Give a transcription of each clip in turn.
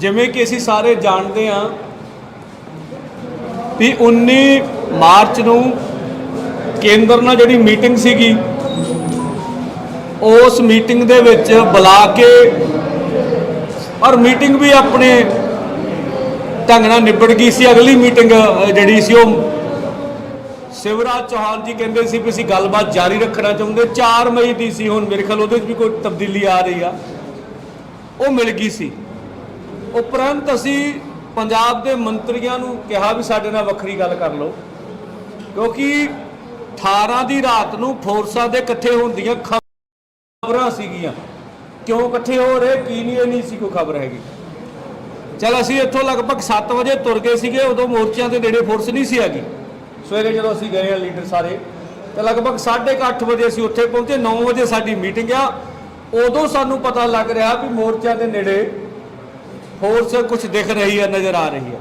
ਜਿਵੇਂ ਕਿ ਅਸੀਂ ਸਾਰੇ ਜਾਣਦੇ ਹਾਂ ਵੀ 19 ਮਾਰਚ ਨੂੰ ਕੇਂਦਰ ਨਾਲ ਜਿਹੜੀ ਮੀਟਿੰਗ ਸੀਗੀ, ਉਸ ਮੀਟਿੰਗ ਦੇ ਵਿੱਚ ਬੁਲਾ ਕੇ ਔਰ ਮੀਟਿੰਗ ਵੀ ਆਪਣੇ ਢੰਗ ਨਾਲ ਨਿਬੜ ਗਈ ਸੀ। ਅਗਲੀ ਮੀਟਿੰਗ ਜਿਹੜੀ ਸੀ ਉਹ ਸ਼ਿਵਰਾਜ ਚੌਹਾਨ ਜੀ ਕਹਿੰਦੇ ਸੀ ਵੀ ਅਸੀਂ ਗੱਲਬਾਤ ਜਾਰੀ ਰੱਖਣਾ ਚਾਹੁੰਦੇ। 4 ਮਈ ਦੀ ਸੀ ਹੁਣ, ਮੇਰੇ ਖਿਆਲ ਉਹਦੇ ਵਿੱਚ ਵੀ ਕੋਈ ਤਬਦੀਲੀ ਆ ਰਹੀ ਆ। ਉਹ ਮਿਲ ਗਈ ਸੀ। ਉਪਰੰਤ ਅਸੀਂ ਪੰਜਾਬ ਦੇ ਮੰਤਰੀਆਂ ਨੂੰ ਕਿਹਾ ਵੀ ਸਾਡੇ ਨਾਲ ਵੱਖਰੀ ਗੱਲ ਕਰ ਲਓ, ਕਿਉਂਕਿ 18 ਦੀ ਰਾਤ ਨੂੰ ਫੋਰਸਾਂ ਦੇ ਇਕੱਠੇ ਹੋਣ ਦੀਆਂ ਖਬਰਾਂ ਸੀਗੀਆਂ। ਕਿਉਂ ਇਕੱਠੇ ਹੋ ਰਹੇ? ਕੀ ਨਹੀਂ, ਇਹ ਨਹੀਂ ਸੀ ਕੋਈ ਖਬਰ ਹੈਗੀ। ਚਲ ਅਸੀਂ ਇੱਥੋਂ ਲਗਭਗ 7 ਵਜੇ ਤੁਰ ਗਏ ਸੀਗੇ, ਉਦੋਂ ਮੋਰਚਿਆਂ ਦੇ ਨੇੜੇ ਫੋਰਸ ਨਹੀਂ ਸੀ ਹੈਗੀ। ਸਵੇਰੇ ਜਦੋਂ ਅਸੀਂ ਗਏ ਆ ਲੀਡਰ ਸਾਰੇ, ਤੇ ਲਗਭਗ 8:30 ਵਜੇ ਅਸੀਂ ਉੱਥੇ ਪਹੁੰਚੇ 9 ਵਜੇ ਸਾਡੀ ਮੀਟਿੰਗ ਆ। ਉਦੋਂ ਸਾਨੂੰ ਪਤਾ ਲੱਗ ਰਿਹਾ ਵੀ ਮੋਰਚਿਆਂ ਦੇ ਨੇੜੇ ਫੋਰਸ ਕੁਝ ਦਿਖ ਰਹੀ ਹੈ, ਨਜ਼ਰ ਆ ਰਹੀ ਹੈ।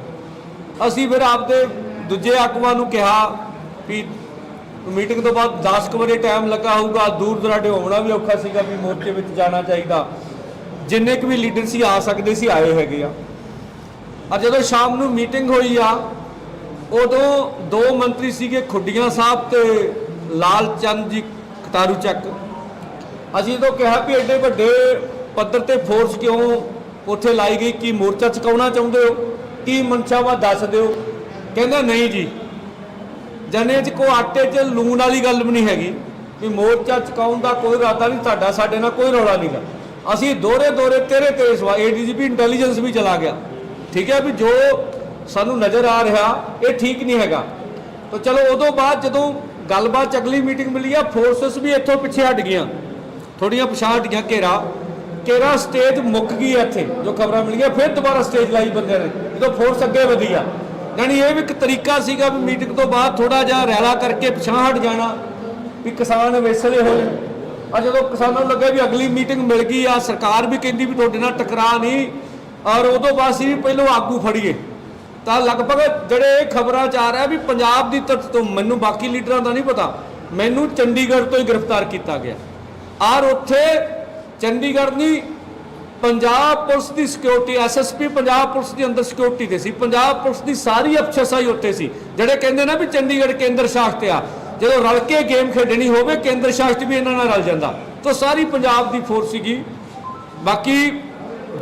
ਅਸੀਂ ਫਿਰ ਆਪਦੇ ਦੂਜੇ ਆਗੂਆਂ ਨੂੰ ਕਿਹਾ ਵੀ ਮੀਟਿੰਗ ਤੋਂ ਬਾਅਦ 10 ਕੁ ਵਜੇ ਟਾਈਮ ਲੱਗਾ ਹੋਊਗਾ, ਦੂਰ ਦਰਾਡੇ ਹੋਣਾ ਵੀ ਔਖਾ ਸੀਗਾ ਵੀ ਮੋਰਚੇ ਵਿੱਚ ਜਾਣਾ ਚਾਹੀਦਾ। ਜਿੰਨੇ ਕੁ ਵੀ ਲੀਡਰ ਸੀ ਆ ਸਕਦੇ ਸੀ, ਆਏ ਹੈਗੇ ਆ। ਔਰ ਜਦੋਂ ਸ਼ਾਮ ਨੂੰ ਮੀਟਿੰਗ ਹੋਈ ਆ, ਉਦੋਂ ਦੋ ਮੰਤਰੀ ਸੀਗੇ ਖੁੱਡੀਆਂ ਸਾਹਿਬ ਤੇ ਲਾਲ ਚੰਦ ਜੀ ਕਤਾਰੂ ਚੱਕ। ਅਸੀਂ ਜਦੋਂ ਕਿਹਾ ਵੀ ਐਡੇ ਵੱਡੇ ਪੱਧਰ ਤੇ ਫੋਰਸ ਕਿਉਂ ਉੱਥੇ ਲਾਈ ਗਈ ਕੀ ਮੋਰਚਾ ਚੁਕਾਉਣਾ ਚਾਹੁੰਦੇ ਹੋ? ਕੀ ਮਨਸ਼ਾ ਵਾ ਦੱਸ ਦਿਓ? ਕਹਿੰਦਾ ਨਹੀਂ ਜੀ। ਜਨੇ ਚ ਕੋ ਆਟੇ 'ਚ ਲੂਣ ਵਾਲੀ ਗੱਲ ਵੀ ਨਹੀਂ ਹੈਗੀ ਵੀ ਮੋਰਚਾ ਚੁਕਾਉਣ ਦਾ ਕੋਈ ਇਰਾਦਾ ਨਹੀਂ, ਤੁਹਾਡਾ, ਸਾਡੇ ਨਾਲ ਕੋਈ ਰੌਲਾ ਨਹੀਂਗਾ ਅਸੀਂ ਦੋਰੇ ਦੋਰੇ ਤੇਰੇ ਤੇਰੇ ਸਵਾ ਏਡੀਜੀਪੀ ਇੰਟੈਲੀਜੈਂਸ ਵੀ ਚਲਾ ਗਿਆ। ਠੀਕ ਹੈ ਵੀ ਜੋ ਸਾਨੂੰ ਨਜ਼ਰ ਆ ਰਿਹਾ, ਇਹ ਠੀਕ ਨਹੀਂ ਹੈਗਾ। ਤਾਂ ਚਲੋ ਉਦੋਂ ਬਾਅਦ ਜਦੋਂ ਗੱਲਬਾਤ 'ਚ ਅਗਲੀ ਮੀਟਿੰਗ ਮਿਲੀ ਆ ਫੋਰਸਸ ਵੀ ਇੱਥੋਂ ਪਿੱਛੇ ਹਟ ਗਈਆਂ। ਥੋੜੀਆਂ ਪਛਾਣ ਹਟ ਗਈਆਂ ਘੇਰਾ। ਘੇਰਾ ਸਟੇਜ ਮੁੱਕ ਗਈ ਹੈ ਇੱਥੇ, ਜੋ ਖਬਰਾਂ ਮਿਲੀਆਂ, ਫਿਰ ਦੁਬਾਰਾ ਸਟੇਜ ਲਾਈ ਬੰਦਿਆਂ ਨੇ, ਜਦੋਂ ਫੋਰਸ ਅੱਗੇ ਵਧੀ ਆ। ਯਾਨੀ ਇਹ ਵੀ ਇੱਕ ਤਰੀਕਾ ਸੀਗਾ ਵੀ ਮੀਟਿੰਗ ਤੋਂ ਬਾਅਦ ਥੋੜਾ ਜਿਹਾ ਰੈਲਾ ਕਰਕੇ ਪਛਾਣ ਹਟ ਜਾਣਾ, ਵੀ ਕਿਸਾਨ ਵੇਸਲੇ ਹੋਏ ਆ ਜਦੋਂ ਕਿਸਾਨਾਂ ਨੂੰ ਲੱਗਿਆ ਵੀ ਅਗਲੀ ਮੀਟਿੰਗ ਮਿਲ ਗਈ ਆ, ਸਰਕਾਰ ਵੀ ਕਹਿੰਦੀ ਵੀ ਤੁਹਾਡੇ ਨਾਲ ਟਕਰਾ ਨਹੀਂ, ਔਰ ਉਦੋਂ ਬਾਅਦ ਸੀ ਪਹਿਲੋਂ ਆਗੂ ਫੜੀਏ। ਤਾਂ ਲਗਭਗ ਜਿਹੜੇ ਇਹ ਖਬਰਾਂ ਚ ਆ ਰਿਹਾ ਵੀ ਪੰਜਾਬ ਦੀ ਤਰਫ ਤੋਂ, ਮੈਨੂੰ ਬਾਕੀ ਲੀਡਰਾਂ ਦਾ ਨਹੀਂ ਪਤਾ, ਮੈਨੂੰ ਚੰਡੀਗੜ੍ਹ ਤੋਂ ਹੀ ਗ੍ਰਿਫਤਾਰ ਕੀਤਾ ਗਿਆ। ਔਰ ਉੱਥੇ ਚੰਡੀਗੜ੍ਹ ਨਹੀਂ ਪੰਜਾਬ ਪੁਲਿਸ ਦੀ ਸਿਕਿਉਰਿਟੀ ਐਸਐਸਪੀ ਪੰਜਾਬ ਪੁਲਿਸ ਦੀ ਅੰਦਰ ਸਿਕਿਉਰਿਟੀ ਤੇ ਸੀ। ਪੰਜਾਬ ਪੁਲਿਸ ਦੀ ਸਾਰੀ ਅਫਸਰਸ਼ਾਹੀ ਉੱਤੇ ਸੀ, ਜਿਹੜੇ ਕਹਿੰਦੇ ਨਾ ਵੀ ਚੰਡੀਗੜ੍ਹ ਕੇਂਦਰ ਸ਼ਾਸਤ ਆ। ਜਦੋਂ ਰਲ ਕੇ ਗੇਮ ਖੇਡਣੀ ਹੋਵੇ, ਕੇਂਦਰ ਸ਼ਾਸਤ ਵੀ ਇਹਨਾਂ ਨਾਲ ਰਲ ਜਾਂਦਾ। ਤਾਂ ਸਾਰੀ ਪੰਜਾਬ ਦੀ ਫੋਰਸ ਸੀਗੀ। ਬਾਕੀ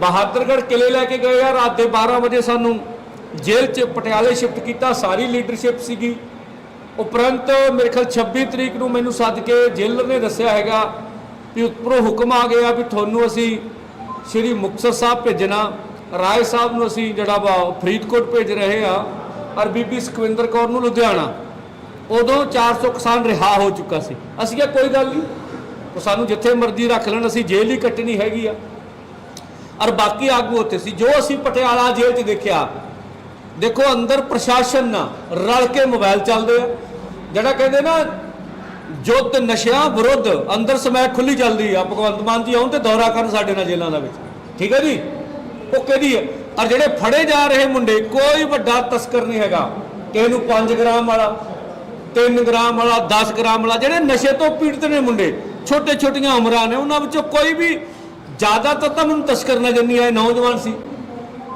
ਬਹਾਦਰਗੜ੍ਹ ਕਿਲੇ ਲੈ ਕੇ ਗਏ ਆ, ਰਾਤ ਦੇ 12 ਵਜੇ ਸਾਨੂੰ ਜੇਲ੍ਹ 'ਚ ਪਟਿਆਲੇ ਸ਼ਿਫਟ ਕੀਤਾ, ਸਾਰੀ ਲੀਡਰਸ਼ਿਪ ਸੀਗੀ। ਉਪਰੰਤ ਮੇਰੇ ਖਿਆਲ 26 ਤਰੀਕ ਨੂੰ ਮੈਨੂੰ ਸੱਦ ਕੇ ਜੇਲਰ ਨੇ ਦੱਸਿਆ ਹੈਗਾ ਵੀ ਉੱਪਰੋਂ ਹੁਕਮ ਆ ਗਿਆ ਵੀ ਤੁਹਾਨੂੰ ਅਸੀਂ ਸ਼੍ਰੀ ਮੁਕਤਸਰ ਸਾਹਿਬ ਭੇਜਣਾ, ਰਾਏ ਸਾਹਿਬ ਨੂੰ ਅਸੀਂ ਜਿਹੜਾ ਵਾ ਫਰੀਦਕੋਟ ਭੇਜ ਰਹੇ ਆ ਔਰ ਬੀਬੀ ਸੁਖਵਿੰਦਰ ਕੌਰ ਨੂੰ ਲੁਧਿਆਣਾ। ਉਦੋਂ 400 ਕਿਸਾਨ ਰਿਹਾ ਹੋ ਚੁੱਕਾ ਸੀ। ਅਸੀਂ ਕਿਹਾ, ਕੋਈ ਗੱਲ ਨਹੀਂ ਉਹ ਸਾਨੂੰ ਜਿੱਥੇ ਮਰਜ਼ੀ ਰੱਖ ਲੈਣ, ਅਸੀਂ ਜੇਲ੍ਹ ਹੀ ਕੱਟਣੀ ਹੈਗੀ ਆ। ਔਰ ਬਾਕੀ ਆਗੂ ਉੱਥੇ ਸੀ। ਜੋ ਅਸੀਂ ਪਟਿਆਲਾ ਜੇਲ੍ਹ 'ਚ ਦੇਖਿਆ, ਦੇਖੋ ਅੰਦਰ ਪ੍ਰਸ਼ਾਸਨ ਨਾਲ ਰਲ ਕੇ ਮੋਬਾਈਲ ਚੱਲਦੇ ਆ। ਜਿਹੜਾ ਕਹਿੰਦੇ ਨਾ ਜੁੱਧ ਨਸ਼ਿਆਂ ਵਿਰੁੱਧ ਅੰਦਰ ਸਮੈਕ ਖੁੱਲੀ ਚੱਲਦੀ ਆ। ਭਗਵੰਤ ਮਾਨ ਜੀ ਆਉਣ ਤੇ ਦੌਰਾ ਕਰਨ ਸਾਡੇ ਨਾਲ ਜੇਲ੍ਹਾਂ ਦਾ ਵਿੱਚ। ਠੀਕ ਹੈ ਜੀ? ਉਹ ਕਿਹਦੀ ਹੈ ਔਰ ਜਿਹੜੇ ਫੜੇ ਜਾ ਰਹੇ ਮੁੰਡੇ, ਕੋਈ ਵੱਡਾ ਤਸਕਰ ਨਹੀਂ ਹੈਗਾ। ਕਿਸੇ ਨੂੰ 5 ਗ੍ਰਾਮ ਵਾਲਾ 3 ਗ੍ਰਾਮ ਵਾਲਾ 10 ਗ੍ਰਾਮ ਵਾਲਾ, ਜਿਹੜੇ ਨਸ਼ੇ ਤੋਂ ਪੀੜਤ ਨੇ ਮੁੰਡੇ ਛੋਟੇ ਛੋਟੀਆਂ ਉਮਰਾਂ ਨੇ, ਉਹਨਾਂ ਵਿੱਚੋਂ ਕੋਈ ਵੀ ਜ਼ਿਆਦਾਤਰ ਤਾਂ ਮੈਨੂੰ ਤਸਕਰ ਨਜ਼ਰ ਨਹੀਂ ਆਏ ਨੌਜਵਾਨ ਸੀ।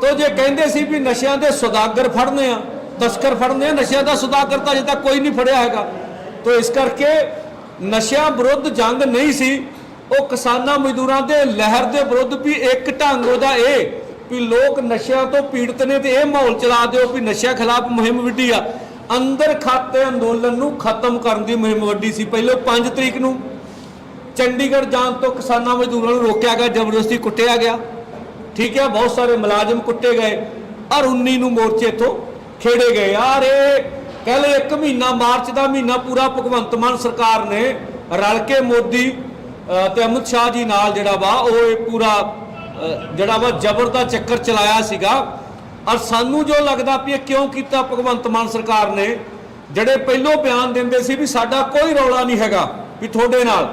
ਤੋ ਜੇ ਕਹਿੰਦੇ ਸੀ ਵੀ ਨਸ਼ਿਆਂ ਦੇ ਸੁਦਾਗਰ ਫੜਨੇ ਆ, ਤਸਕਰ ਫੜਨੇ ਆ, ਨਸ਼ਿਆਂ ਦਾ ਸੁਦਾਗਰ ਤਾਂ ਅਜੇ ਤੱਕ ਕੋਈ ਨਹੀਂ ਫੜਿਆ ਹੈਗਾ। ਤੋ ਇਸ ਕਰਕੇ ਨਸ਼ਿਆਂ ਵਿਰੁੱਧ ਜੰਗ ਨਹੀਂ ਸੀ। ਉਹ ਕਿਸਾਨਾਂ ਮਜ਼ਦੂਰਾਂ ਦੇ ਲਹਿਰ ਦੇ ਵਿਰੁੱਧ ਵੀ ਇੱਕ ਢੰਗ ਉਹਦਾ ਇਹ ਵੀ ਲੋਕ ਨਸ਼ਿਆਂ ਤੋਂ ਪੀੜਤ ਨੇ ਤੇ ਇਹ ਮਾਹੌਲ ਚਲਾ ਦਿਓ ਵੀ ਨਸ਼ਿਆਂ ਖਿਲਾਫ ਮੁਹਿੰਮ ਵਿੱਢੀ ਆ। ਅੰਦਰ ਖਾਤੇ ਅੰਦੋਲਨ ਨੂੰ ਖਤਮ ਕਰਨ ਦੀ ਮੁਹਿੰਮ ਵੱਡੀ ਸੀ ਪਹਿਲਾਂ 5 ਤਰੀਕ ਨੂੰ। ਚੰਡੀਗੜ੍ਹ ਜਾਣ ਤੋਂ ਕਿਸਾਨਾਂ ਮਜ਼ਦੂਰਾਂ ਨੂੰ ਰੋਕਿਆ ਗਿਆ, ਜ਼ਬਰਦਸਤੀ ਕੁੱਟਿਆ ਗਿਆ। ਠੀਕ ਹੈ, ਬਹੁਤ ਸਾਰੇ ਮੁਲਾਜ਼ਮ ਕੁੱਟੇ ਗਏ। ਔਰ 19 ਨੂੰ ਮੋਰਚੇ ਇੱਥੋਂ ਖੇੜੇ ਗਏ। ਯਾਰ ਇਹ ਪਹਿਲੇ ਲਏ ਇੱਕ ਮਹੀਨਾ ਮਾਰਚ ਦਾ ਮਹੀਨਾ ਪੂਰਾ ਭਗਵੰਤ ਮਾਨ ਸਰਕਾਰ ਨੇ ਰਲ ਕੇ ਮੋਦੀ ਅ, ਤੇ ਅਮਿਤ ਸ਼ਾਹ ਜੀ ਨਾਲ ਜਿਹੜਾ ਵਾ ਉਹ ਇਹ ਪੂਰਾ ਜਿਹੜਾ ਵਾ ਜ਼ਬਰ ਦਾ ਚੱਕਰ ਚਲਾਇਆ ਸੀਗਾ। ਔਰ ਸਾਨੂੰ ਜੋ ਲੱਗਦਾ ਵੀ ਇਹ ਕਿਉਂ ਕੀਤਾ ਭਗਵੰਤ ਮਾਨ ਸਰਕਾਰ ਨੇ ਜਿਹੜੇ ਪਹਿਲੋਂ ਬਿਆਨ ਦਿੰਦੇ ਸੀ ਵੀ ਸਾਡਾ ਕੋਈ ਰੌਲਾ ਨਹੀਂ ਹੈਗਾ ਵੀ ਤੁਹਾਡੇ ਨਾਲ।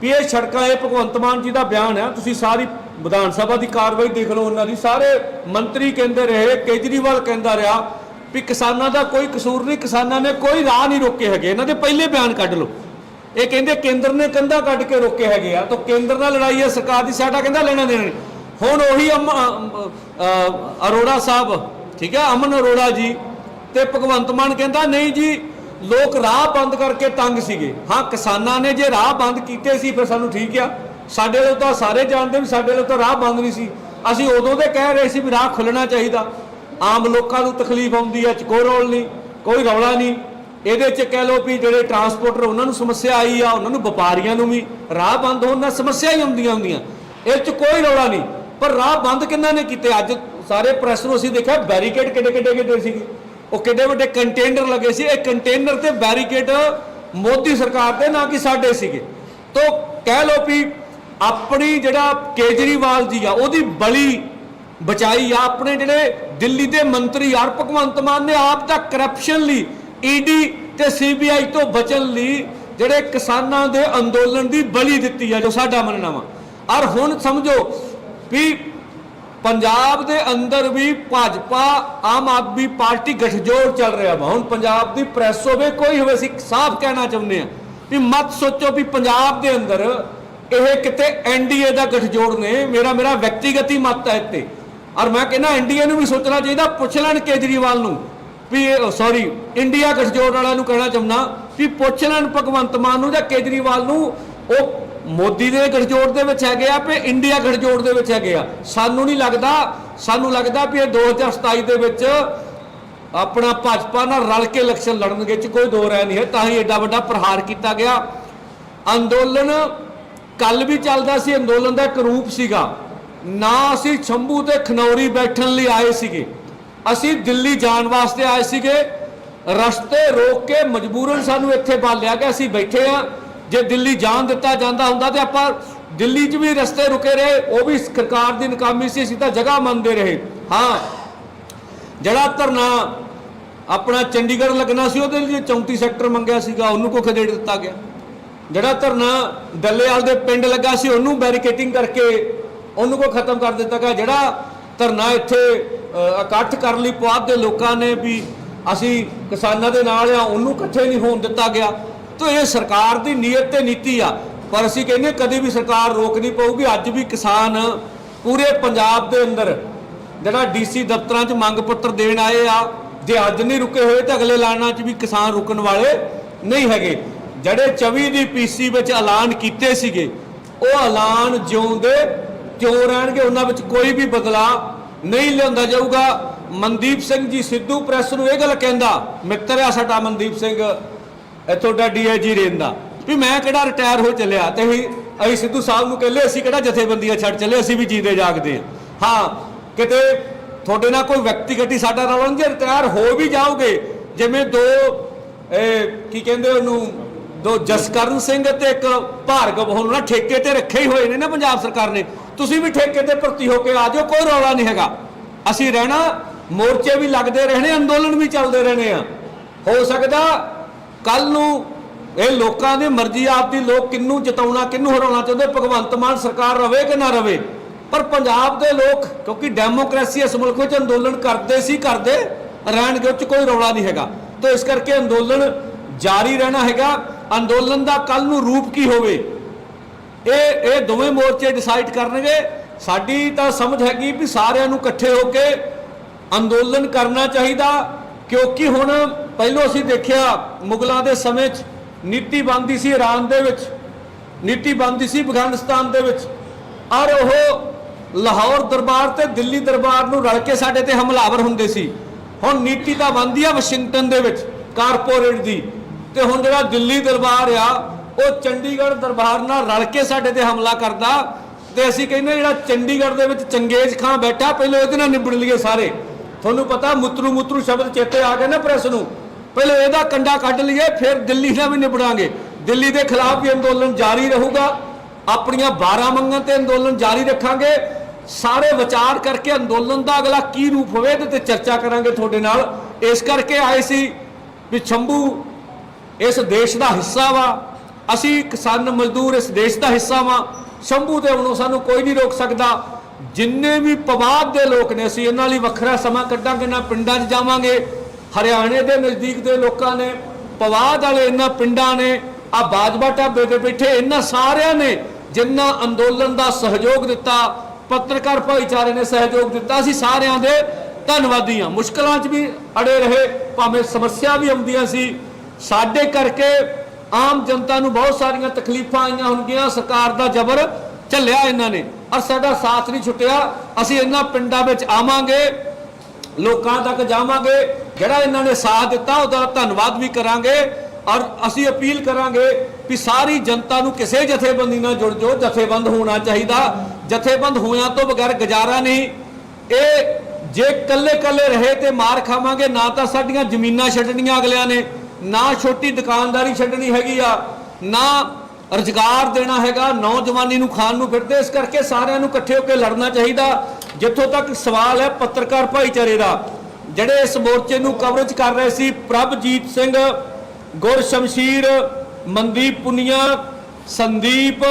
ਵੀ ਇਹ ਸੜਕਾਂ ਇਹ ਭਗਵੰਤ ਮਾਨ ਜੀ ਦਾ ਬਿਆਨ ਹੈ ਤੁਸੀਂ ਸਾਰੀ ਵਿਧਾਨ ਸਭਾ ਦੀ ਕਾਰਵਾਈ ਦੇਖ ਲਓ ਉਹਨਾਂ ਦੀ ਸਾਰੇ ਮੰਤਰੀ ਕਹਿੰਦੇ ਰਹੇ ਕੇਜਰੀਵਾਲ ਕਹਿੰਦਾ ਰਿਹਾ ਵੀ ਕਿਸਾਨਾਂ ਦਾ ਕੋਈ ਕਸੂਰ ਨਹੀਂ, ਕਿਸਾਨਾਂ ਨੇ ਕੋਈ ਰਾਹ ਨਹੀਂ ਰੋਕੇ ਹੈਗੇ। ਇਹਨਾਂ ਦੇ ਪਹਿਲੇ ਬਿਆਨ ਕੱਢ ਲਓ। ਇਹ ਕਹਿੰਦੇ ਕੇਂਦਰ ਨੇ ਕੰਧਾ ਕੱਢ ਕੇ ਰੋਕੇ ਹੈਗੇ ਆ। ਤਾਂ ਕੇਂਦਰ ਨਾਲ ਲੜਾਈ ਹੈ ਸਰਕਾਰ ਦੀ ਸਾਡਾ ਕਹਿੰਦਾ ਲੈਣਾ ਦੇਣਾ ਨਹੀਂ। ਹੁਣ ਉਹੀ ਅਮ- ਅਰੋੜਾ ਸਾਹਿਬ, ਠੀਕ ਹੈ ਅਮਨ ਅਰੋੜਾ ਜੀ ਤੇ ਭਗਵੰਤ ਮਾਨ ਕਹਿੰਦਾ, ਨਹੀਂ ਜੀ, ਲੋਕ ਰਾਹ ਬੰਦ ਕਰਕੇ ਤੰਗ ਸੀਗੇ। ਹਾਂ, ਕਿਸਾਨਾਂ ਨੇ ਜੇ ਰਾਹ ਬੰਦ ਕੀਤੇ ਸੀ, ਫਿਰ ਸਾਨੂੰ ਠੀਕ ਆ। ਸਾਡੇ ਲਈ ਤਾਂ ਸਾਰੇ ਜਾਣਦੇ ਵੀ ਸਾਡੇ ਲਈ ਤਾਂ ਰਾਹ ਬੰਦ ਨਹੀਂ ਸੀ। ਅਸੀਂ ਉਦੋਂ ਦੇ ਕਹਿ ਰਹੇ ਸੀ ਵੀ ਰਾਹ ਖੁੱਲਣਾ ਚਾਹੀਦਾ। ਆਮ ਲੋਕਾਂ ਨੂੰ ਤਕਲੀਫ ਆਉਂਦੀ ਹੈ ਚ ਕੋਈ ਰੋਲ ਨਹੀਂ, ਕੋਈ ਰੌਲਾ ਨਹੀਂ। ਇਹਦੇ ਚ ਕਹਿ ਲਓ ਵੀ ਜਿਹੜੇ ਟਰਾਂਸਪੋਰਟਰ ਉਹਨਾਂ ਨੂੰ ਸਮੱਸਿਆ ਆਈ ਆ, ਉਹਨਾਂ ਨੂੰ ਵਪਾਰੀਆਂ ਨੂੰ ਵੀ ਰਾਹ ਬੰਦ ਹੋਣ ਨਾਲ ਸਮੱਸਿਆ ਹੀ ਹੁੰਦੀਆਂ ਹੁੰਦੀਆਂ। ਇਹ ਚ ਕੋਈ ਰੌਲਾ ਨਹੀਂ। ਪਰ ਰਾਹ ਬੰਦ ਕਿੰਨਾਂ ਨੇ ਕੀਤੇ? ਅੱਜ ਸਾਰੇ ਪ੍ਰੈਸ ਨੂੰ ਅਸੀਂ ਦੇਖਿਆ ਬੈਰੀਕੇਡ ਕਿੱਡੇ ਕਿੱਡੇ ਕਿੱਡੇ ਸੀਗੇ। ਉਹ ਕਿੱਡੇ ਵੱਡੇ ਕੰਟੇਨਰ ਲੱਗੇ ਸੀ। ਇਹ ਕੰਟੇਨਰ ਤੇ ਬੈਰੀਕੇਡ ਮੋਦੀ ਸਰਕਾਰ ਦੇ, ਨਾ ਕਿ ਸਾਡੇ ਸੀਗੇ। ਤੋ ਕਹਿ ਲਓ ਵੀ ਆਪਣੀ ਜਿਹੜਾ ਕੇਜਰੀਵਾਲ ਜੀ ਆ, ਉਹਦੀ ਬਲੀ ਬਚਾਈ ਆ। ਆਪਣੇ ਜਿਹੜੇ ਦਿੱਲੀ ਦੇ ਮੰਤਰੀ ਯਾਰ ਭਗਵੰਤ ਮਾਨ ਨੇ ਆਪ ਦਾ ਕਰਪਸ਼ਨ ਲਈ ਈਡੀ ਤੇ ਸੀਬੀਆਈ ਤੋਂ ਬਚਣ ਲਈ ਜਿਹੜੇ ਕਿਸਾਨਾਂ ਦੇ ਅੰਦੋਲਨ ਦੀ ਬਲੀ ਦਿੱਤੀ ਆ, ਜੋ ਸਾਡਾ ਮੰਨਣਾ ਵਾ। ਔਰ ਹੁਣ ਸਮਝੋ ਵੀ ਪੰਜਾਬ ਦੇ ਅੰਦਰ ਵੀ ਭਾਜਪਾ, ਆਮ ਆਦਮੀ ਪਾਰਟੀ ਗਠਜੋੜ ਚੱਲ ਰਿਹਾ ਵਾ। ਹੁਣ ਪੰਜਾਬ ਦੀ ਪ੍ਰੈਸ ਹੋਵੇ, ਕੋਈ ਹੋਵੇ, ਅਸੀਂ ਸਾਫ਼ ਕਹਿਣਾ ਚਾਹੁੰਦੇ ਆ ਵੀ ਮਤ ਸੋਚੋ ਵੀ ਪੰਜਾਬ ਦੇ ਅੰਦਰ ਇਹ ਕਿਤੇ ਐਨਡੀਏ ਦਾ ਗਠਜੋੜ ਨੇ, ਮੇਰਾ ਮੇਰਾ ਵਿਅਕਤੀਗਤ ਹੀ ਮਤ ਹੈ ਇੱਥੇ। ਔਰ ਮੈਂ ਕਹਿੰਦਾ ਇੰਡੀਆ ਨੂੰ ਵੀ ਸੋਚਣਾ ਚਾਹੀਦਾ, ਪੁੱਛ ਲੈਣ ਕੇਜਰੀਵਾਲ ਨੂੰ ਵੀ ਸੌਰੀ ਇੰਡੀਆ ਗਠਜੋੜ ਵਾਲਿਆਂ ਨੂੰ ਕਹਿਣਾ ਚਾਹੁੰਦਾ ਵੀ ਪੁੱਛ ਲੈਣ ਭਗਵੰਤ ਮਾਨ ਨੂੰ ਜਾਂ ਕੇਜਰੀਵਾਲ ਨੂੰ, ਉਹ ਮੋਦੀ ਦੇ ਗਠਜੋੜ ਦੇ ਵਿੱਚ ਹੈਗੇ ਆ ਤੇ ਇੰਡੀਆ ਗਠਜੋੜ ਦੇ ਵਿੱਚ ਹੈਗੇ ਆ। ਸਾਨੂੰ ਨਹੀਂ ਲੱਗਦਾ, ਸਾਨੂੰ ਲੱਗਦਾ ਵੀ ਇਹ 2027 ਦੇ ਵਿੱਚ ਆਪਣਾ ਭਾਜਪਾ ਨਾਲ ਰਲ ਕੇ ਇਲੈਕਸ਼ਨ ਲੜਨਗੇ ਚ ਕੋਈ ਦੋ ਰਾय ਨਹੀਂ ਹੈ, ਤਾਂ ਹੀ ਐਡਾ ਵੱਡਾ ਪ੍ਰਹਾਰ ਕੀਤਾ ਗਿਆ। ਅੰਦੋਲਨ ਕੱਲ ਵੀ ਚੱਲਦਾ ਸੀ, ਅੰਦੋਲਨ ਦਾ ਇੱਕ ਰੂਪ ਸੀਗਾ। ਨਾ ਅਸੀਂ ਛੰਭੂ ਤੇ ਖਨੌਰੀ ਬੈਠਣ ਲਈ ਆਏ ਸੀਗੇ। ਅਸੀਂ ਦਿੱਲੀ ਜਾਣ ਵਾਸਤੇ ਆਏ ਸੀਗੇ। ਰਸਤੇ ਰੋਕ ਕੇ ਮਜਬੂਰਨ ਸਾਨੂੰ ਇੱਥੇ ਬਾਲਿਆ ਗਿਆ ਅਸੀਂ ਬੈਠੇ ਆ ਜੇ ਦਿੱਲੀ ਜਾਣ ਦਿੱਤਾ ਜਾਂਦਾ ਹੁੰਦਾ ਤੇ ਆਪਾਂ ਦਿੱਲੀ 'ਚ ਵੀ ਰਸਤੇ ਰੁਕੇ ਰਹੇ, ਉਹ ਵੀ ਸਰਕਾਰ ਦੀ ਨਕਾਮੀ ਸੀ, ਅਸੀਂ ਤਾਂ ਜਗ੍ਹਾ ਮੰਨਦੇ ਰਹੇ। ਹਾਂ, ਜਿਹੜਾ ਧਰਨਾ ਆਪਣਾ ਚੰਡੀਗੜ੍ਹ ਲੱਗਣਾ ਸੀ, ਉਹਦੇ ਲਈ 34 ਸੈਕਟਰ ਮੰਗਿਆ ਸੀਗਾ, ਉਹਨੂੰ ਕੋ ਖਦੇੜ ਦਿੱਤਾ ਗਿਆ। ਜਿਹੜਾ ਧਰਨਾ ਡੱਲੇਵਾਲ ਦੇ ਪਿੰਡ ਲੱਗਾ ਸੀ, ਉਹਨੂੰ ਬੈਰੀਕੇਟਿੰਗ ਕਰਕੇ ਉਹਨੂੰ ਕੋ ਖਤਮ ਕਰ ਦਿੱਤਾ ਗਿਆ। ਜਿਹੜਾ ਧਰਨਾ ਇੱਥੇ ਇਕੱਠ ਕਰਨ ਲਈ ਪੁਆਧ ਦੇ ਲੋਕਾਂ ਨੇ ਵੀ ਅਸੀਂ ਕਿਸਾਨਾਂ ਦੇ ਨਾਲ ਆ, ਉਹਨੂੰ ਇਕੱਠੇ ਨਹੀਂ ਹੋਣ ਦਿੱਤਾ ਗਿਆ। ਤਾਂ ਇਹ ਸਰਕਾਰ ਦੀ ਨੀਅਤ ਤੇ ਨੀਤੀ ਆ। ਪਰ ਅਸੀਂ ਕਹਿੰਦੇ ਕਦੇ ਵੀ ਸਰਕਾਰ ਰੋਕ ਨਹੀਂ ਪਊਗੀ। ਅੱਜ ਵੀ ਕਿਸਾਨ ਪੂਰੇ ਪੰਜਾਬ ਦੇ ਅੰਦਰ ਜਿਹੜਾ ਡੀਸੀ ਦਫ਼ਤਰਾਂ 'ਚ ਮੰਗ ਪੱਤਰ ਦੇਣ ਆਏ ਆ, ਜੇ ਅੱਜ ਨਹੀਂ ਰੁਕੇ ਹੋਏ ਤਾਂ ਅਗਲੇ ਲਾਣਾ 'ਚ ਵੀ ਕਿਸਾਨ ਰੁਕਣ ਵਾਲੇ ਨਹੀਂ ਹੈਗੇ। ਜਿਹੜੇ 24 ਦੀ ਪੀਸੀ ਵਿੱਚ ਐਲਾਨ ਕੀਤੇ ਸੀਗੇ, ਉਹ ਐਲਾਨ ਜਿਉਂਦੇ ਕਿਉਂ ਰਹਿਣਗੇ? ਉਹਨਾਂ ਵਿੱਚ ਕੋਈ ਵੀ ਬਦਲਾਅ ਨਹੀਂ ਲਿਆਂਦਾ ਜਾਊਗਾ। ਮਨਦੀਪ ਸਿੰਘ ਜੀ ਸਿੱਧੂ ਪ੍ਰੈਸ ਨੂੰ ਇਹ ਗੱਲ ਕਹਿੰਦਾ, ਮਿੱਤਰ ਆ ਸਾਡਾ ਮਨਦੀਪ ਸਿੰਘ, ਇੱਥੋਂ ਦਾ ਡੀਆਈਜੀ ਰਹਿੰਦਾ ਵੀ ਮੈਂ ਕਿਹੜਾ ਰਿਟਾਇਰ ਹੋ ਚੱਲਿਆ ਤੇ ਅਸੀਂ ਅਸੀਂ ਸਿੱਧੂ ਸਾਹਿਬ ਨੂੰ ਕਹਿੰਦੇ, ਅਸੀਂ ਕਿਹੜਾ ਜਥੇਬੰਦੀਆਂ ਛੱਡ ਚੱਲੇ, ਅਸੀਂ ਵੀ ਜੀਦੇ ਜਾਗਦੇ ਹਾਂ। ਹਾਂ, ਕਿਤੇ ਤੁਹਾਡੇ ਨਾਲ ਕੋਈ ਵਿਅਕਤੀਗਤ ਹੀ ਸਾਡਾ ਰੌਲਾ ਨਹੀਂ ਰਿਟਾਇਰ ਹੋ ਵੀ ਜਾਓਗੇ। ਜਿਵੇਂ ਦੋ ਕੀ ਕਹਿੰਦੇ ਉਹਨੂੰ, ਦੋ ਜਸਕਰਨ ਸਿੰਘ ਤੇ ਇੱਕ ਭਾਰਗਵ ਹੁਣ ਨਾ ਠੇਕੇ ਤੇ ਰੱਖੇ ਹੀ ਹੋਏ ਨੇ ਨਾ ਪੰਜਾਬ ਸਰਕਾਰ ਨੇ। ਤੁਸੀਂ ਵੀ ਠੇਕੇ ਤੇ ਭਰਤੀ ਹੋ ਕੇ ਆ ਜਾਓ, ਕੋਈ ਰੌਲਾ ਨਹੀਂ ਹੈਗਾ। ਅਸੀਂ ਰਹਿਣਾ, ਮੋਰਚੇ ਵੀ ਲੱਗਦੇ ਰਹਿਣੇ, ਅੰਦੋਲਨ ਵੀ ਚੱਲਦੇ ਰਹਿਣੇ ਆ। ਹੋ ਸਕਦਾ ਕੱਲ ਨੂੰ ਇਹ ਲੋਕਾਂ ਦੀ ਮਰਜ਼ੀ, ਆਪਦੀ ਲੋਕ ਕਿੰਨੂੰ ਜਿਤਾਉਣਾ, ਕਿੰਨੂੰ ਹਰਾਉਣਾ ਚਾਹੁੰਦੇ, ਭਗਵੰਤ ਮਾਨ ਸਰਕਾਰ ਰਵੇ ਕਿ ਨਾ ਰਵੇ। ਪਰ ਪੰਜਾਬ ਦੇ ਲੋਕ, ਕਿਉਂਕਿ ਡੈਮੋਕ੍ਰੇਸੀ ਇਸ ਮੁਲਕ ਵਿੱਚ ਅੰਦੋਲਨ ਕਰਦੇ ਸੀ, ਕਰਦੇ ਰਹਿਣਗੇ ਉਹ 'ਚ ਕੋਈ ਰੌਲਾ ਨਹੀਂ ਹੈਗਾ। ਤਾਂ ਇਸ ਕਰਕੇ ਅੰਦੋਲਨ ਜਾਰੀ ਰਹਿਣਾ ਹੈਗਾ। ਅੰਦੋਲਨ ਦਾ ਕੱਲ ਨੂੰ ਰੂਪ ਕੀ ਹੋਵੇ? ਇਹ ਇਹ ਦੋਵੇਂ ਮੋਰਚੇ ਡਿਸਾਈਡ ਕਰਨਗੇ। ਸਾਡੀ ਤਾਂ ਸਮਝ ਹੈਗੀ ਵੀ ਸਾਰਿਆਂ ਨੂੰ ਇਕੱਠੇ ਹੋ ਕੇ ਅੰਦੋਲਨ ਕਰਨਾ ਚਾਹੀਦਾ, ਕਿਉਂਕਿ ਹੁਣ ਪਹਿਲੋਂ ਅਸੀਂ ਦੇਖਿਆ ਮੁਗਲਾਂ ਦੇ ਸਮੇਂ 'ਚ ਨੀਤੀ ਬਣਦੀ ਸੀ ਇਰਾਨ ਦੇ ਵਿੱਚ, ਨੀਤੀ ਬਣਦੀ ਸੀ ਅਫਗਾਨਿਸਤਾਨ ਦੇ ਵਿੱਚ। ਔਰ ਉਹ ਲਾਹੌਰ ਦਰਬਾਰ ਤੇ ਦਿੱਲੀ ਦਰਬਾਰ ਨੂੰ ਰਲ ਕੇ ਸਾਡੇ ਤੇ ਹਮਲਾਵਰ ਹੁੰਦੇ ਸੀ। ਹੁਣ ਨੀਤੀ ਤਾਂ ਬਣਦੀ ਆ ਵਾਸ਼ਿੰਗਟਨ ਦੇ ਵਿੱਚ, ਕਾਰਪੋਰੇਟ ਦੀ। ਤੇ ਹੁਣ ਜਿਹੜਾ ਦਿੱਲੀ ਦਰਬਾਰ ਆ ਉਹ ਚੰਡੀਗੜ੍ਹ ਦਰਬਾਰ ਨਾਲ ਰਲ ਕੇ ਸਾਡੇ ਤੇ ਹਮਲਾ ਕਰਦਾ ਤੇ ਅਸੀਂ ਕਹਿੰਦੇ ਜਿਹੜਾ ਚੰਡੀਗੜ੍ਹ ਦੇ ਵਿੱਚ ਚੰਗੇਜ਼ ਖਾਂ ਬੈਠਾ, ਪਹਿਲਾਂ ਇਹਦੇ ਨਾਲ ਨਿਬੜ ਲਈਏ ਸਾਰੇ। ਤੁਹਾਨੂੰ ਪਤਾ ਮੁੱਤਰੂ ਮੁੱਤਰੂ ਸ਼ਬਦ ਚੇਤੇ ਆ ਗਏ ਨਾ ਪ੍ਰੈਸ ਨੂੰ। ਪਹਿਲਾਂ ਇਹਦਾ ਕੰਡਾ ਕੱਢ ਲਈਏ, ਫਿਰ ਦਿੱਲੀ ਨਾਲ ਵੀ ਨਿਬੜਾਂਗੇ। ਦਿੱਲੀ ਦੇ ਖਿਲਾਫ ਵੀ ਅੰਦੋਲਨ ਜਾਰੀ ਰਹੂਗਾ। ਆਪਣੀਆਂ 12 ਮੰਗਾਂ ਤੇ ਅੰਦੋਲਨ ਜਾਰੀ ਰੱਖਾਂਗੇ। ਸਾਰੇ ਵਿਚਾਰ ਕਰਕੇ ਅੰਦੋਲਨ ਦਾ ਅਗਲਾ ਕੀ ਰੂਪ ਹੋਵੇ, ਇਹਦੇ ਤੇ ਚਰਚਾ ਕਰਾਂਗੇ ਤੁਹਾਡੇ ਨਾਲ। ਇਸ ਕਰਕੇ ਆਏ ਸੀ ਵੀ ਛੰਭੂ ਇਸ ਦੇਸ਼ ਦਾ ਹਿੱਸਾ ਵਾ। ਅਸੀਂ ਕਿਸਾਨ ਮਜ਼ਦੂਰ ਇਸ ਦੇਸ਼ ਦਾ ਹਿੱਸਾ ਵਾਂ। ਸ਼ੰਭੂ ਤੇ ਹੁਣ ਸਾਨੂੰ ਕੋਈ ਨਹੀਂ ਰੋਕ ਸਕਦਾ। ਜਿੰਨੇ ਵੀ ਪਵਾਦ ਦੇ ਲੋਕ ਨੇ, ਅਸੀਂ ਇਹਨਾਂ ਲਈ ਵੱਖਰਾ ਸਮਾਂ ਕੱਢਾਂਗੇ, ਨਾ ਪਿੰਡਾਂ 'ਚ ਜਾਵਾਂਗੇ। ਹਰਿਆਣੇ ਦੇ ਨਜ਼ਦੀਕ ਦੇ ਲੋਕਾਂ ਨੇ, ਪਵਾਦ ਵਾਲੇ ਇਹਨਾਂ ਪਿੰਡਾਂ ਨੇ ਆ ਬਾਜਵਾ ਢਾਬੇ ਤੇ ਬੈਠੇ ਇਹਨਾਂ ਸਾਰਿਆਂ ਨੇ ਜਿਨ੍ਹਾਂ ਅੰਦੋਲਨ ਦਾ ਸਹਿਯੋਗ ਦਿੱਤਾ, ਪੱਤਰਕਾਰ ਭਾਈਚਾਰੇ ਨੇ ਸਹਿਯੋਗ ਦਿੱਤਾ, ਅਸੀਂ ਸਾਰਿਆਂ ਦੇ ਧੰਨਵਾਦੀ ਹਾਂ। ਮੁਸ਼ਕਲਾਂ 'ਚ ਵੀ ਅੜੇ ਰਹੇ, ਭਾਵੇਂ ਸਮੱਸਿਆ ਵੀ ਆਉਂਦੀਆਂ ਸੀ, ਸਾਡੇ ਕਰਕੇ ਆਮ ਜਨਤਾ ਨੂੰ ਬਹੁਤ ਸਾਰੀਆਂ ਤਕਲੀਫਾਂ ਆਈਆਂ ਹੁੰਦੀਆਂ ਸਰਕਾਰ ਦਾ ਜ਼ਬਰ ਝੱਲਿਆ ਇਹਨਾਂ ਨੇ। ਔਰ ਸਾਡਾ ਸਾਥ ਨਹੀਂ ਛੁੱਟਿਆ, ਅਸੀਂ ਇਹਨਾਂ ਪਿੰਡਾਂ ਵਿੱਚ ਆਵਾਂਗੇ, ਲੋਕਾਂ ਤੱਕ ਜਾਵਾਂਗੇ, ਜਿਹੜਾ ਇਹਨਾਂ ਨੇ ਸਾਥ ਦਿੱਤਾ, ਉਹਦਾ ਧੰਨਵਾਦ ਵੀ ਕਰਾਂਗੇ। ਔਰ ਅਸੀਂ ਅਪੀਲ ਕਰਾਂਗੇ ਕਿ ਸਾਰੀ ਜਨਤਾ ਨੂੰ ਕਿਸੇ ਜਥੇਬੰਦੀ ਨਾਲ ਜੁੜ ਜੋ ਜਥੇਬੰਦ ਹੋਣਾ ਚਾਹੀਦਾ। ਜਥੇਬੰਦ ਹੋਇਆਂ ਤੋਂ ਬਗੈਰ ਗੁਜ਼ਾਰਾ ਨਹੀਂ। ਇਹ ਜੇ ਕੱਲੇ ਕੱਲੇ ਰਹੇ ਤੇ ਮਾਰ ਖਾਵਾਂਗੇ, ਨਾ ਤਾਂ ਸਾਡੀਆਂ ਜ਼ਮੀਨਾਂ ਛੱਡਣੀਆਂ ਅਗਲਿਆਂ ਨੇ। ਨਾ ਛੋਟੀ ਦੁਕਾਨਦਾਰੀ ਛੱਡਣੀ ਹੈਗੀ ਆ, ਨਾ ਰੁਜ਼ਗਾਰ ਦੇਣਾ ਹੈਗਾ, ਨੌਜਵਾਨੀ ਨੂੰ ਖਾਣ ਨੂੰ ਫਿਰਦੇ। ਇਸ ਕਰਕੇ ਸਾਰਿਆਂ ਨੂੰ ਇਕੱਠੇ ਹੋ ਕੇ ਲੜਨਾ ਚਾਹੀਦਾ। ਜਿੱਥੋਂ ਤੱਕ ਸਵਾਲ ਹੈ ਪੱਤਰਕਾਰ ਭਾਈਚਾਰੇ ਦਾ, ਜਿਹੜੇ ਇਸ ਮੋਰਚੇ ਨੂੰ ਕਵਰੇਜ ਕਰ ਰਹੇ ਸੀ, ਪ੍ਰਭਜੀਤ ਸਿੰਘ ਗੁਰ ਸ਼ਮਸ਼ੀਰ ਮਨਦੀਪ ਪੁਨੀਆ, ਸੰਦੀਪ,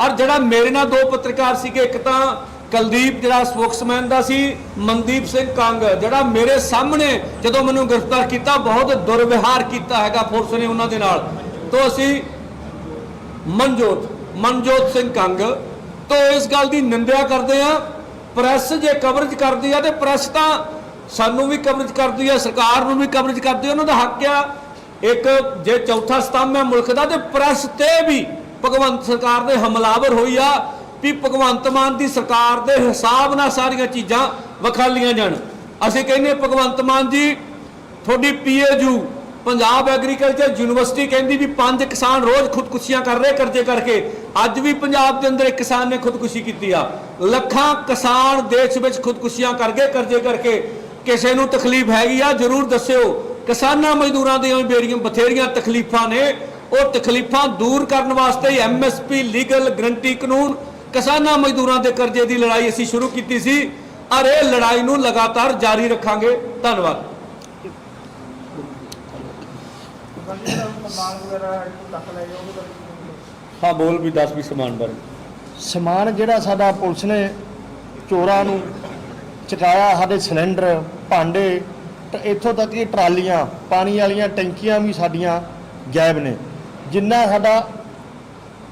ਔਰ ਜਿਹੜਾ ਮੇਰੇ ਨਾਲ ਦੋ ਪੱਤਰਕਾਰ ਸੀਗੇ, ਇੱਕ ਤਾਂ ਕੁਲਦੀਪ ਜਿਹੜਾ ਸਪੋਕਸਮੈਨ ਦਾ ਸੀ, ਮਨਦੀਪ ਸਿੰਘ ਕੰਗ, ਜਿਹੜਾ ਮੇਰੇ ਸਾਹਮਣੇ ਜਦੋਂ ਮੈਨੂੰ ਗ੍ਰਿਫਤਾਰ ਕੀਤਾ, ਬਹੁਤ ਦੁਰਵਿਹਾਰ ਕੀਤਾ ਹੈਗਾ ਫੋਰਸ ਨੇ ਉਹਨਾਂ ਦੇ ਨਾਲ। ਤੋਂ ਅਸੀਂ ਮਨਜੋਤ ਮਨਜੋਤ ਸਿੰਘ ਕੰਗ, ਤੋਂ ਇਸ ਗੱਲ ਦੀ ਨਿੰਦਿਆ ਕਰਦੇ ਆ ਪ੍ਰੈਸ ਜੇ ਕਵਰੇਜ ਕਰਦੀ ਆ ਤੇ ਪ੍ਰੈਸ ਤਾਂ ਸਾਨੂੰ ਵੀ ਕਵਰੇਜ ਕਰਦੀ ਆ, ਸਰਕਾਰ ਨੂੰ ਵੀ ਕਵਰੇਜ ਕਰਦੀ ਆ, ਉਹਨਾਂ ਦਾ ਹੱਕ ਆ। ਇੱਕ ਜੇ ਚੌਥਾ ਸਤੰਭ ਹੈ ਮੁਲਕ ਦਾ ਤੇ ਪ੍ਰੈਸ ਤੇ ਵੀ ਭਗਵੰਤ ਸਰਕਾਰ ਦੇ ਹਮਲਾਵਰ ਹੋਈ ਆ। ਵੀ ਭਗਵੰਤ ਮਾਨ ਦੀ ਸਰਕਾਰ ਦੇ ਹਿਸਾਬ ਨਾਲ ਸਾਰੀਆਂ ਚੀਜ਼ਾਂ ਵਿਖਾਲੀਆਂ ਜਾਣ। ਅਸੀਂ ਕਹਿੰਦੇ ਭਗਵੰਤ ਮਾਨ ਜੀ, ਤੁਹਾਡੀ ਪੀਏਯੂ ਪੰਜਾਬ ਐਗਰੀਕਲਚਰ ਯੂਨੀਵਰਸਿਟੀ ਕਹਿੰਦੀ ਵੀ ਪੰਜ ਕਿਸਾਨ ਰੋਜ਼ ਖੁਦਕੁਸ਼ੀਆਂ ਕਰ ਰਹੇ ਕਰਜ਼ੇ ਕਰਕੇ। ਅੱਜ ਵੀ ਪੰਜਾਬ ਦੇ ਅੰਦਰ ਇੱਕ ਕਿਸਾਨ ਨੇ ਖੁਦਕੁਸ਼ੀ ਕੀਤੀ ਆ। ਲੱਖਾਂ ਕਿਸਾਨ ਦੇਸ਼ ਵਿੱਚ ਖੁਦਕੁਸ਼ੀਆਂ ਕਰ ਗਏ ਕਰਜ਼ੇ ਕਰਕੇ। ਕਿਸੇ ਨੂੰ ਤਕਲੀਫ ਹੈਗੀ ਆ, ਜਰੂਰ ਦੱਸਿਓ। ਕਿਸਾਨਾਂ ਮਜ਼ਦੂਰਾਂ ਦੀਆਂ ਬੇੜੀਆਂ ਬਥੇਰੀਆਂ ਤਕਲੀਫਾਂ ਨੇ। ਉਹ ਤਕਲੀਫਾਂ ਦੂਰ ਕਰਨ ਵਾਸਤੇ ਹੀ ਐਮਐਸਪੀ ਲੀਗਲ ਗਰੰਟੀ ਕਾਨੂੰਨ ਕਿਸਾਨਾਂ ਮਜ਼ਦੂਰਾਂ ਦੇ ਕਰਜ਼ੇ ਦੀ ਲੜਾਈ ਅਸੀਂ ਸ਼ੁਰੂ ਕੀਤੀ ਸੀ। ਔਰ ਇਹ ਲੜਾਈ ਨੂੰ ਲਗਾਤਾਰ ਜਾਰੀ ਰੱਖਾਂਗੇ। ਧੰਨਵਾਦ। ਹਾਂ ਬੋਲ ਵੀ 10 ਵੀ ਸਮਾਨ ਬਾਰੇ। ਸਮਾਨ ਜਿਹੜਾ ਸਾਡਾ ਪੁਲਿਸ ਨੇ ਚੋਰਾਂ ਨੂੰ ਚਕਾਇਆ ਸਾਡੇ ਸਿਲੰਡਰ ਭਾਂਡੇ ਤੇ ਇੱਥੋਂ ਤੱਕ ਕਿ ਟਰਾਲੀਆਂ ਪਾਣੀ ਵਾਲੀਆਂ ਟੈਂਕੀਆਂ ਵੀ ਸਾਡੀਆਂ ਗਾਇਬ ਨੇ। ਜਿੰਨਾ ਸਾਡਾ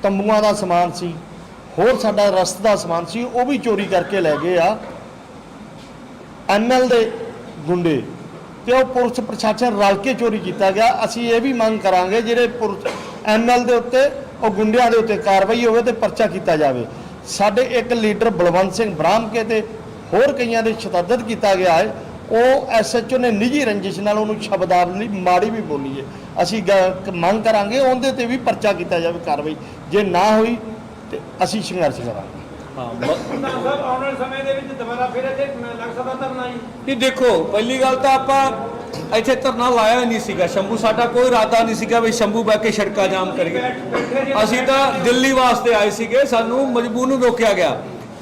ਤੰਬੂਆਂ ਦਾ ਸਮਾਨ ਸੀ ਹੋਰ ਸਾਡਾ ਰਸਤ ਦਾ ਸਮਾਨ ਸੀ, ਉਹ ਵੀ ਚੋਰੀ ਕਰਕੇ ਲੈ ਗਏ ਆ। ਐਮਐਲ ਦੇ ਗੁੰਡੇ ਤੇ ਉਹ ਪੁਲਿਸ ਪ੍ਰਸ਼ਾਸਨ ਰਲ ਕੇ ਚੋਰੀ ਕੀਤਾ ਗਿਆ। ਅਸੀਂ ਇਹ ਵੀ ਮੰਗ ਕਰਾਂਗੇ ਜਿਹੜੇ ਪੁਲਿਸ ਐਮਐਲ ਦੇ ਉੱਤੇ, ਉਹ ਗੁੰਡਿਆਂ ਦੇ ਉੱਤੇ ਕਾਰਵਾਈ ਹੋਵੇ ਤੇ ਪਰਚਾ ਕੀਤਾ ਜਾਵੇ। ਸਾਡੇ ਇੱਕ ਲੀਡਰ ਬਲਵੰਤ ਸਿੰਘ ਬ੍ਰਾਹਮਕੇ ਤੇ ਹੋਰ ਕਈਆਂ ਦੇ ਸ਼ਤਾਦਤ ਕੀਤਾ ਗਿਆ ਹੈ। ਉਹ ਐਸਐਚਓ ਨੇ ਨਿੱਜੀ ਰੰਜਿਸ਼ ਨਾਲ ਉਹਨੂੰ ਸ਼ਬਦਾਵਲੀ ਮਾੜੀ ਵੀ ਬੋਲੀ ਹੈ। ਅਸੀਂ ਗ- ਮੰਗ ਕਰਾਂਗੇ ਉਹਦੇ ਤੇ ਵੀ ਪਰਚਾ ਕੀਤਾ ਜਾਵੇ ਕਾਰਵਾਈ। ਜੇ ਨਾ ਹੋਈ ਤੇ ਅਸੀਂ ਸੰਘਰਸ਼ ਕਰਾਂਗੇ। ਹਾਂ ਨਾ ਸਾਹਿਬ ਆਉਣ ਵਾਲੇ ਸਮੇਂ ਦੇ ਵਿੱਚ ਦੁਬਾਰਾ ਫਿਰ ਇੱਥੇ ਲੱਗ ਸਕਦਾ ਧਰਨਾ ਜੀ। ਨਹੀਂ ਦੇਖੋ ਪਹਿਲੀ ਗੱਲ ਤਾਂ ਆਪਾਂ ਇੱਥੇ ਧਰਨਾ ਲਾਇਆ ਹੀ ਨਹੀਂ ਸੀਗਾ। ਸ਼ੰਭੂ ਸਾਡਾ ਕੋਈ ਇਰਾਦਾ ਨਹੀਂ ਸੀਗਾ ਵੀ ਸ਼ੰਭੂ ਬੈ ਕੇ ਸੜਕਾਂ ਜਾਮ ਕਰੀਏ। ਅਸੀਂ ਤਾਂ ਦਿੱਲੀ ਵਾਸਤੇ ਆਏ ਸੀਗੇ। ਸਾਨੂੰ ਮਜਬੂਰ ਨੂੰ ਰੋਕਿਆ ਗਿਆ।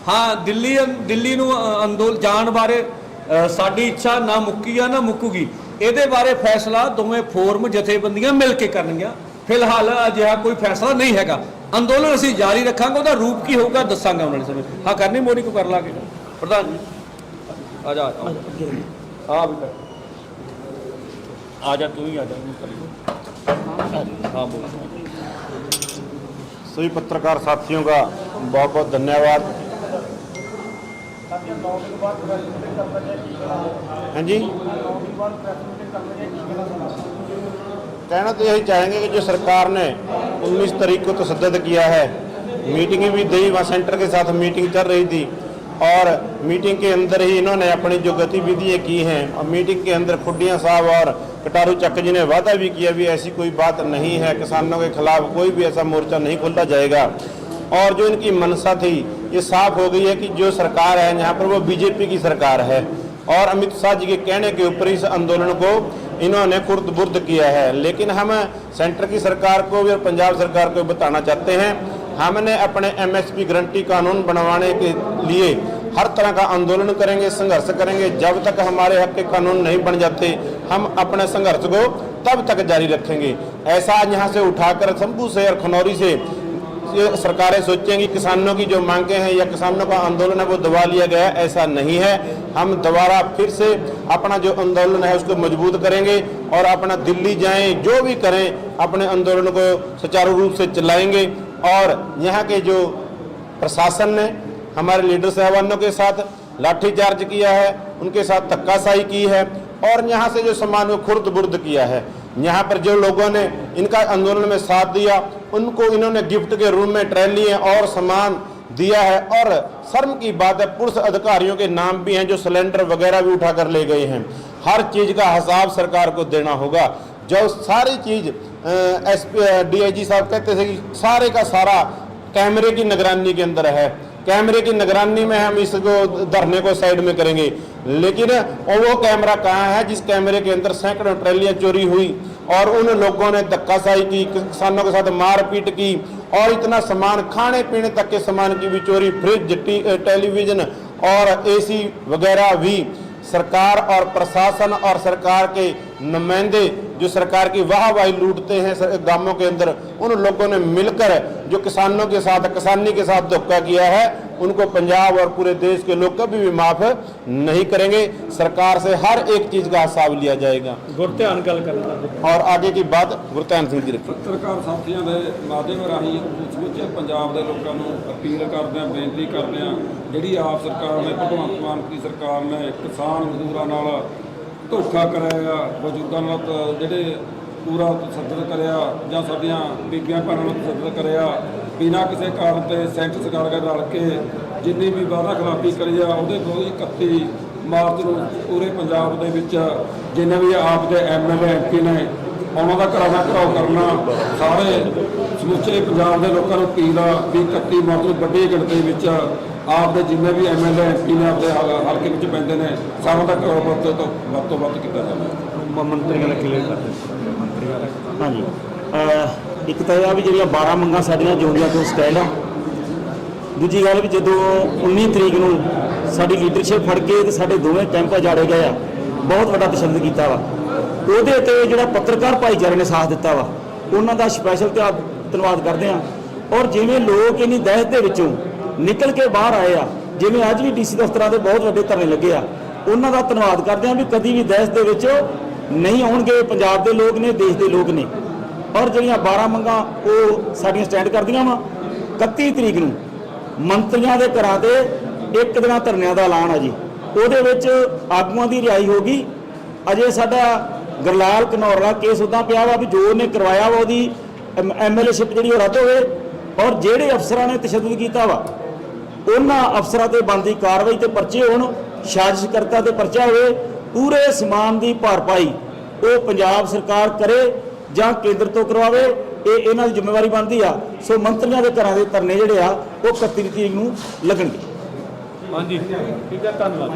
ਹਾਂ ਦਿੱਲੀ ਦਿੱਲੀ ਨੂੰ ਅ, ਅੰਦੋਲਨ ਜਾਣ ਬਾਰੇ ਅ, ਸਾਡੀ ਇੱਛਾ ਨਾ ਮੁੱਕੀ ਆ ਨਾ ਮੁੱਕੂਗੀ। ਇਹਦੇ ਬਾਰੇ ਫੈਸਲਾ ਦੋਵੇਂ ਫੋਰਮ ਜਥੇਬੰਦੀਆਂ ਮਿਲ ਕੇ ਕਰਨਗੀਆਂ। ਫਿਲਹਾਲ ਅਜਿਹਾ ਕੋਈ ਫੈਸਲਾ ਨਹੀਂ ਹੈਗਾ। ਅੰਦੋਲਨ ਅਸੀਂ ਜਾਰੀ ਰੱਖਾਂਗੇ ਉਹਦਾ ਰੂਪ ਕੀ ਹੋਊਗਾ ਦੱਸਾਂਗੇ ਉਹਨਾਂ ਨੇ ਸਮੇਂ ਹਾਂ ਕਰਨੀ ਮੋੜੀ ਕੋ ਕਰ ਲਾਂਗੇ ਪ੍ਰਧਾਨ ਜੀ ਆ ਜਾ ਆ ਜਾ। ਆ ਵੀ ਕਰ ਆ ਜਾ ਤੂੰ ਹੀ ਆ ਜਾ ਇਹਨੂੰ ਕਰੀ ਹਾਂ ਬੋਲ सभी पत्रकार साथियों का बहुत बहुत धन्यवाद हाँ जी कहना तो यही चाहेंगे कि जो सरकार ने 19 तारीख को तसद्दद किया है मीटिंग भी दी, वहाँ सेंटर के साथ मीटिंग चल रही थी और मीटिंग के अंदर ही इन्होंने अपनी जो गतिविधियाँ की हैं और मीटिंग के अंदर खुडियाँ साहब और कटारू चक जी ने वादा भी किया भी ऐसी कोई बात नहीं है, किसानों के खिलाफ कोई भी ऐसा मोर्चा नहीं खोला जाएगा। और जो इनकी मनसा थी, ये साफ़ हो गई है कि जो सरकार है यहाँ पर वो बीजेपी की सरकार है और अमित शाह जी के कहने के ऊपर इस आंदोलन को इन्होंने कुर्द बुर्द किया है। लेकिन हम सेंटर की सरकार को भी और पंजाब सरकार को भी बताना चाहते हैं, हमने अपने एमएसपी गारंटी कानून बनवाने के लिए हर तरह का आंदोलन करेंगे, संघर्ष करेंगे। जब तक हमारे हक के कानून नहीं बन जाते, हम अपने संघर्ष को तब तक जारी रखेंगे। ऐसा यहाँ से उठाकर शंभू से और खनौरी से सरकारें सोचेंगी किसानों की जो मांगे हैं या किसानों का आंदोलन है, वो दबा लिया गया है, ऐसा नहीं है। हम दोबारा फिर से अपना जो आंदोलन है, उसको मज़बूत करेंगे और अपना दिल्ली जाएँ, जो भी करें, अपने आंदोलन को सुचारू रूप से चलाएँगे। और यहाँ के जो प्रशासन ने हमारे लीडर साहबानों के साथ लाठीचार्ज किया है, उनके साथ धक्काशाही की है और यहाँ से जो सामान को खुर्द बुर्द किया है। यहाँ पर जो लोगों ने इनका आंदोलन में साथ दिया, उनको इन्होंने गिफ्ट के रूम में ट्रैलियाँ और सामान दिया है और शर्म की बात है, पुलिस अधिकारियों के नाम भी हैं जो सिलेंडर वगैरह भी उठा कर ले गए हैं। हर चीज़ का हिसाब सरकार को देना होगा। जो सारी चीज़ एस पी साहब कहते थे कि सारे का सारा कैमरे की निगरानी के अंदर है। कैमरे की निगरानी में हम इसको धरने को साइड में करेंगे लेकिन वो कैमरा कहाँ है जिस कैमरे के अंदर सैकड़ों ट्रैलियां चोरी हुई और उन लोगों ने धक्काशाही की किसानों के साथ मारपीट की और इतना सामान खाने पीने तक के सामान की भी चोरी फ्रिज टी, टेलीविजन और एसी वगैरह भी सरकार और प्रशासन और सरकार के नुमाइंदे जो सरकार की वाहवाही लूटते हैं सर- गांवों के अंदर उन लोगों ने मिलकर जो किसानों के साथ किसानी के साथ धोखा किया है उनको पंजाब और पूरे देश के लोग कभी भी माफ नहीं करेंगे सरकार से हर एक चीज का हिसाब लिया जाएगा ਗੁਰਧਿਆਨ ਗੱਲ ਕਰਦਾ और आगे की बात गुरतैन सिंह जी रखी ਪੱਤਰਕਾਰ ਸਾਥੀਆਂ ਦੇ ਮਾਧਿਅਮ ਰਾਹੀਂ ਸਮੁੱਚੇ ਪੰਜਾਬ ਦੇ ਲੋਕਾਂ ਨੂੰ ਅਪੀਲ ਕਰਦੇ ਹਾਂ ਬੇਨਤੀ ਕਰਦੇ ਹਾਂ ਜਿਹੜੀ ਆਪ ਸਰਕਾਰ ਨੇ ਭਗਵੰਤ ਮਾਨ ਦੀ ਸਰਕਾਰ ਨੇ ਕਿਸਾਨ ਮਜ਼ਦੂਰਾਂ ਨਾਲ ਧੋਖਾ ਕਰਾਇਆ ਬਜ਼ੁਰਗਾਂ ਨਾਲ ਜਿਹੜੇ ਪੂਰਾ ਤਸੱਦਦ ਕਰਿਆ ਜਾਂ ਸਾਡੀਆਂ ਬੀਬੀਆਂ ਭੈਣਾਂ ਨੂੰ ਤਸੱਦਦ ਕਰਿਆ, ਬਿਨਾਂ ਕਿਸੇ ਕਾਰਨ ਤੇ ਸੈਂਟਰ ਸਰਕਾਰ ਨਾਲ ਰਲ ਕੇ ਜਿੰਨੀ ਵੀ ਵਾਅਦਾ ਖਿਲਾਫੀ ਕਰੀ ਆ, ਉਹਦੇ ਵਿਰੁੱਧ 31 ਮਾਰਚ ਨੂੰ ਪੂਰੇ ਪੰਜਾਬ ਦੇ ਵਿੱਚ ਜਿੰਨੇ ਵੀ ਆਪ ਦੇ ਐਮਐਲਏ ਐਮਪੀ ਨੇ, ਉਹਨਾਂ ਦਾ ਘਰਾਂ ਦਾ ਘਰਾਓ ਕਰਨਾ, ਸਾਰੇ ਸਮੁੱਚੇ ਪੰਜਾਬ ਦੇ ਲੋਕਾਂ ਨੂੰ ਅਪੀਲ ਆ ਵੀ 31 ਮਾਰਚ ਨੂੰ ਵੱਡੀ ਗਿਣਤੀ ਵਿੱਚ ਆਪ ਦੇ ਜਿੰਨੇ ਵੀ ਐਮਐਲਏ ਐਮਪੀ ਨੇ ਆਪਦੇ ਹਲ- ਹਲਕੇ ਵਿੱਚ ਪੈਂਦੇ ਨੇ ਸਾਰਿਆਂ ਦਾ ਵੱਧ ਤੋਂ ਵੱਧ ਤੋਂ ਵੱਧ ਕੀਤਾ ਜਾਵੇ ਮੰਤਰੀਆਂ ਦਾ ਕਲੀਅਰ ਕਰਦੇ ਹਾਂਜੀ। ਅਹ ਇੱਕ ਤਾਂ ਇਹ ਆ ਵੀ ਜਿਹੜੀਆਂ 12 ਮੰਗਾਂ ਸਾਡੀਆਂ ਜਿਉਂਦੀਆਂ ਤੋਂ ਸਟੈਂਡ ਆ। ਦੂਜੀ ਗੱਲ ਵੀ ਜਦੋਂ 19 ਤਰੀਕ ਨੂੰ ਸਾਡੀ ਲੀਡਰਸ਼ਿਪ ਫੜ ਕੇ ਤੇ ਸਾਡੇ ਦੋਵੇਂ ਕੈਂਪ ਜਾੜੇ ਗਏ ਆ ਬਹੁਤ ਵੱਡਾ ਤਸ਼ੱਦਦ ਕੀਤਾ ਵਾ। ਉਹਦੇ ਤੇ ਜਿਹੜਾ ਪੱਤਰਕਾਰ ਭਾਈਚਾਰੇ ਨੇ ਸਾਥ ਦਿੱਤਾ ਵਾ ਉਹਨਾਂ ਦਾ ਸਪੈਸ਼ਲ ਧੰਨਵਾਦ ਕਰਦੇ ਆ। ਔਰ ਜਿਵੇਂ ਲੋਕ ਇੰਨੀ ਦਹਿਸ਼ਤ ਦੇ ਵਿੱਚੋਂ ਨਿਕਲ ਕੇ ਬਾਹਰ ਆਏ ਆ, ਜਿਵੇਂ ਅੱਜ ਵੀ ਡੀਸੀ ਦਫ਼ਤਰਾਂ ਦੇ ਬਹੁਤ ਵੱਡੇ ਧਰਨੇ ਲੱਗੇ ਆ, ਉਹਨਾਂ ਦਾ ਧੰਨਵਾਦ ਕਰਦੇ ਆ ਵੀ ਕਦੀ ਵੀ ਦਹਿਸ਼ਤ ਦੇ ਵਿੱਚ ਨਹੀਂ ਆਉਣਗੇ, ਪੰਜਾਬ ਦੇ ਲੋਕ ਨੇ, ਦੇਸ਼ ਦੇ ਲੋਕ ਨੇ। ਔਰ ਜਿਹੜੀਆਂ 12 ਮੰਗਾਂ ਉਹ ਸਾਡੀਆਂ ਸਟੈਂਡ ਕਰਦੀਆਂ ਵਾ 31 ਤਰੀਕ ਨੂੰ ਮੰਤਰੀਆਂ ਦੇ ਘਰਾਂ ਤੇ ਇੱਕ ਦਿਨਾਂ ਧਰਨਿਆਂ ਦਾ ਐਲਾਨ ਆ ਜੀ। ਉਹਦੇ ਵਿੱਚ ਆਗੂਆਂ ਦੀ ਰਿਹਾਈ ਹੋਗੀ ਅਜੇ ਸਾਡਾ ਗਰਲਾਲ ਘਨੌਰ ਕੇਸ ਉਦਾਂ ਪਿਆ ਵਾ ਵੀ ਜੋ ਉਹਨੇ ਕਰਵਾਇਆ ਵਾ ਉਹਦੀ ਐਮਐਲਏਸ਼ਿਪ ਜਿਹੜੀ ਉਹ ਰੱਦ ਹੋਵੇ, ਔਰ ਜਿਹੜੇ ਅਫਸਰਾਂ ਨੇ ਤਸ਼ੱਦਦ ਕੀਤਾ ਵਾ ਉਹਨਾਂ ਅਫਸਰਾਂ ਤੇ ਬਣਦੀ ਕਾਰਵਾਈ ਤੇ ਪਰਚੇ ਹੋਣ ਸਾਜ਼ਿਸ਼ਕਰਤਾ ਤੇ ਪਰਚਾ ਹੋਵੇ ਪੂਰੇ ਸਮਾਨ ਦੀ ਭਰਪਾਈ ਉਹ ਪੰਜਾਬ ਸਰਕਾਰ ਕਰੇ ਜਾਂ ਕੇਂਦਰ ਤੋਂ ਕਰਵਾਵੇ ਇਹ ਇਹਨਾਂ ਦੀ ਜ਼ਿੰਮੇਵਾਰੀ ਬਣਦੀ ਆ। ਸੋ ਮੰਤਰੀਆਂ ਦੇ ਘਰਾਂ ਦੇ ਧਰਨੇ ਜਿਹੜੇ ਆ ਉਹ 31 ਤਰੀਕ ਨੂੰ ਲੱਗਣਗੇ। ਹਾਂਜੀ। ਠੀਕ ਹੈ ਧੰਨਵਾਦ।